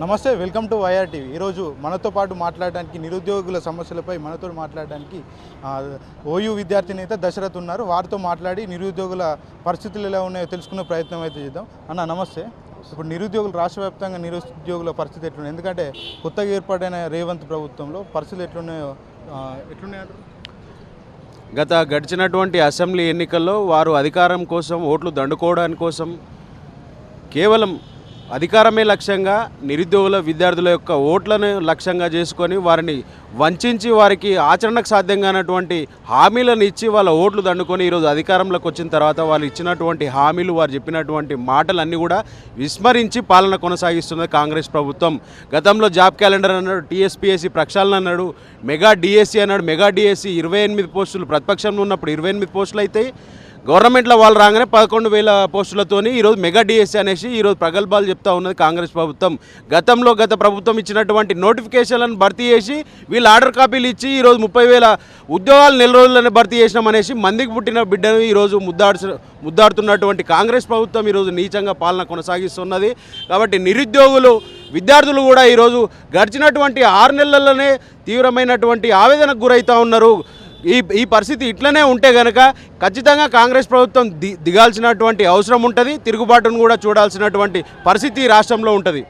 నమస్తే welcome to YR TV. ఈరోజు మనతో పాటు మాట్లాడడానికి నిరుద్యోగుల సమస్యలపై మనతో మాట్లాడడానికి ఓయూ విద్యార్థి నేత దశరథ్ ఉన్నారు. వారితో మాట్లాడి నిరుద్యోగుల పరిస్థితులు ఎలా ఉన్నాయో తెలుసుకునే ప్రయత్నం అయితే చేద్దాం. అన్న నమస్తే. ఇప్పుడు నిరుద్యోగులు రాష్ట్ర వ్యాప్తంగా నిరుద్యోగుల పరిస్థితి ఎట్లున్నాయి ఎందుకంటే కొత్తగా ఏర్పాటైన రేవంత్ ప్రభుత్వంలో పరిస్థితులు ఎట్లున్నాయో ఎట్లున్నాయో గత గడిచినటువంటి అసెంబ్లీ ఎన్నికల్లో వారు అధికారం కోసం ఓట్లు దండుకోవడానికి కోసం కేవలం అధికారమే లక్ష్యంగా నిరుద్యోగుల విద్యార్థుల యొక్క ఓట్లను లక్ష్యంగా చేసుకొని వారిని వంచి వారికి ఆచరణకు సాధ్యంగానటువంటి హామీలను ఇచ్చి వాళ్ళ ఓట్లు దండుకొని ఈరోజు అధికారంలోకి వచ్చిన తర్వాత వాళ్ళు ఇచ్చినటువంటి హామీలు వారు చెప్పినటువంటి మాటలన్నీ కూడా విస్మరించి పాలన కొనసాగిస్తున్నది కాంగ్రెస్ ప్రభుత్వం. గతంలో జాబ్ క్యాలెండర్ అన్నాడు టీఎస్పీఎస్సీ ప్రక్షాళన అన్నాడు మెగా డిఎస్సీ అన్నాడు మెగా డిఎస్సీ ఇరవై ఎనిమిది పోస్టులు ప్రతిపక్షంలో ఉన్నప్పుడు ఇరవై ఎనిమిది పోస్టులు అయితే గవర్నమెంట్లో వాళ్ళు రాగానే పదకొండు వేల పోస్టులతోని ఈరోజు మెగా డిఎస్సీ అనేసి ఈరోజు ప్రగల్భాలు చెప్తా ఉన్నది కాంగ్రెస్ ప్రభుత్వం. గతంలో గత ప్రభుత్వం ఇచ్చినటువంటి నోటిఫికేషన్లను భర్తీ చేసి వీళ్ళు ఆర్డర్ కాపీలు ఇచ్చి ఈరోజు ముప్పై వేల ఉద్యోగాలు నెల రోజులనే భర్తీ చేసినాం అనేసి మందికి పుట్టిన బిడ్డను ఈరోజు ముద్దాడు ముద్దాడుతున్నటువంటి కాంగ్రెస్ ప్రభుత్వం ఈరోజు నీచంగా పాలన కొనసాగిస్తున్నది. కాబట్టి నిరుద్యోగులు విద్యార్థులు కూడా ఈరోజు గడిచినటువంటి ఆరు నెలల్లోనే తీవ్రమైనటువంటి ఆవేదనకు గురవుతూ ఉన్నారు. ఈ ఈ పరిస్థితి ఇట్లనే ఉంటే కనుక ఖచ్చితంగా కాంగ్రెస్ ప్రభుత్వం ది దిగాల్సినటువంటి అవసరం ఉంటుంది తిరుగుబాటును కూడా చూడాల్సినటువంటి పరిస్థితి రాష్ట్రంలో ఉంటుంది.